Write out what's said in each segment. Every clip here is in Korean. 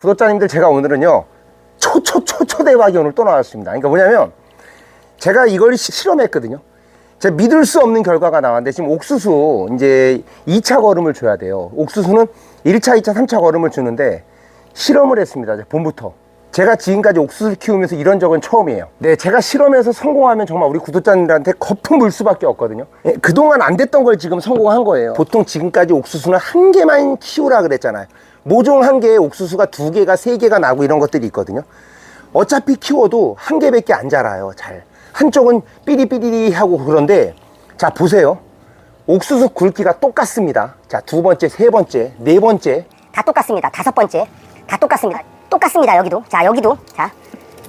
구독자님들 제가 오늘은요 초초초초 대박이 오늘 또 나왔습니다. 그러니까 뭐냐면 제가 이걸 시- 실험했거든요. 제가 믿을 수 없는 결과가 나왔는데 지금 옥수수 이제 2차 거름을 줘야 돼요. 옥수수는 1차 2차 3차 거름을 주는데 실험을 했습니다. 이제 봄부터 제가 지금까지 옥수수를 키우면서 이런 적은 처음이에요. 네 제가 실험해서 성공하면 정말 우리 구독자님들한테 거품 물 수밖에 없거든요. 예, 그동안 안 됐던 걸 지금 성공한 거예요. 보통 지금까지 옥수수는 한 개만 키우라 그랬잖아요. 모종 한 개에 옥수수가 두 개가 세 개가 나고 이런 것들이 있거든요. 어차피 키워도 한 개밖에 안 자라요 잘. 한쪽은 삐리삐리리 하고 그런데 자 보세요. 옥수수 굵기가 똑같습니다. 자 두 번째 세 번째 네 번째. 다 똑같습니다. 다섯 번째. 다 똑같습니다. 똑같습니다. 여기도. 자, 여기도. 자.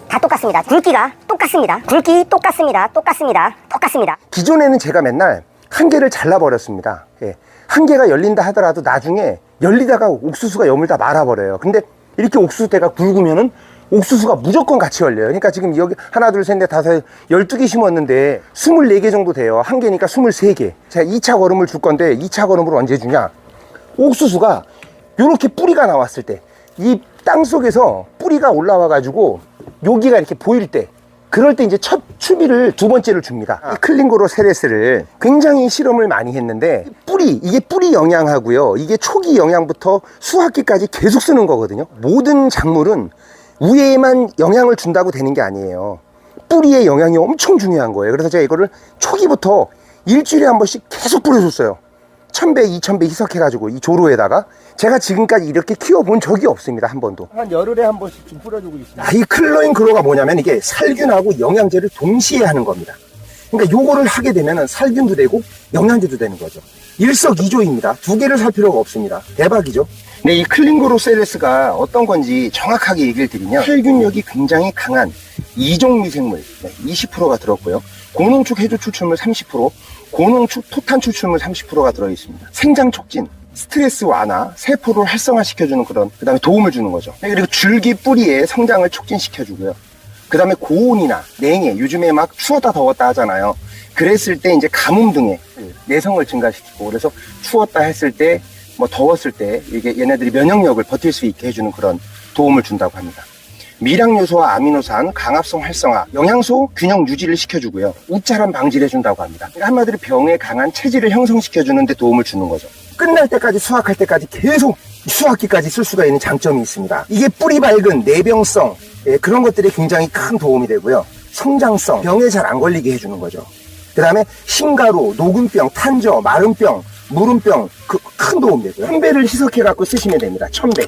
다 똑같습니다. 굵기가 똑같습니다. 굵기 똑같습니다. 똑같습니다. 똑같습니다. 기존에는 제가 맨날 한 개를 잘라버렸습니다. 예. 한 개가 열린다 하더라도 나중에 열리다가 옥수수가 여물다 말아버려요. 근데 이렇게 옥수수대가 굵으면은 옥수수가 무조건 같이 열려요. 그러니까 지금 여기 하나, 둘, 셋, 넷, 다섯, 열두 개 심었는데 24개 정도 돼요. 한 개니까 23개. 제가 2차 거름을 줄 건데 2차 거름을 언제 주냐? 옥수수가 이렇게 뿌리가 나왔을 때 이 땅 속에서 뿌리가 올라와 가지고 여기가 이렇게 보일 때 그럴 때 이제 첫 추비를 두 번째를 줍니다. 이 클링고로 세레스를 굉장히 실험을 많이 했는데 뿌리 이게 뿌리 영양하고요. 이게 초기 영양부터 수학기까지 계속 쓰는 거거든요. 모든 작물은 위에만 영양을 준다고 되는 게 아니에요. 뿌리의 영양이 엄청 중요한 거예요. 그래서 제가 이거를 초기부터 일주일에 한 번씩 계속 뿌려줬어요. 1000배, 2000배 희석해가지고 이 조로에다가 제가 지금까지 이렇게 키워본 적이 없습니다. 한 번도. 한 열흘에 한 번씩 좀 뿌려주고 있습니다. 아, 이 클로인 그로가 뭐냐면 이게 살균하고 영양제를 동시에 하는 겁니다. 그러니까 요거를 하게 되면은 살균도 되고 영양제도 되는 거죠. 일석이조입니다. 두 개를 살 필요가 없습니다. 대박이죠. 네, 이 클린고로셀레스가 어떤 건지 정확하게 얘기를 드리면 살균력이 굉장히 강한 이종 미생물 20%가 들었고요. 고농축 해조 추출물 30%, 고농축 토탄 추출물 30%가 들어 있습니다. 생장 촉진, 스트레스 완화, 세포를 활성화시켜주는 그런 그 다음에 도움을 주는 거죠. 그리고 줄기 뿌리의 성장을 촉진시켜주고요. 그 다음에 고온이나 냉해, 요즘에 막 추웠다 더웠다 하잖아요. 그랬을 때 이제 가뭄 등의 내성을 증가시키고, 그래서 추웠다 했을 때, 뭐 더웠을 때, 이게 얘네들이 면역력을 버틸 수 있게 해주는 그런 도움을 준다고 합니다. 미량 요소와 아미노산, 강합성 활성화, 영양소 균형 유지를 시켜주고요. 우짜람 방지를 해준다고 합니다. 그러니까 한마디로 병에 강한 체질을 형성시켜주는 데 도움을 주는 거죠. 끝날 때까지 수확할 때까지 계속 수확기까지 쓸 수가 있는 장점이 있습니다. 이게 뿌리 밝은 내병성 예, 그런 것들이 굉장히 큰 도움이 되고요. 성장성, 병에 잘 안 걸리게 해주는 거죠. 그 다음에 심가루, 녹음병, 탄저, 마름병, 무름병 그 큰 도움 되고요. 천배를 희석해 갖고 쓰시면 됩니다. 천 배.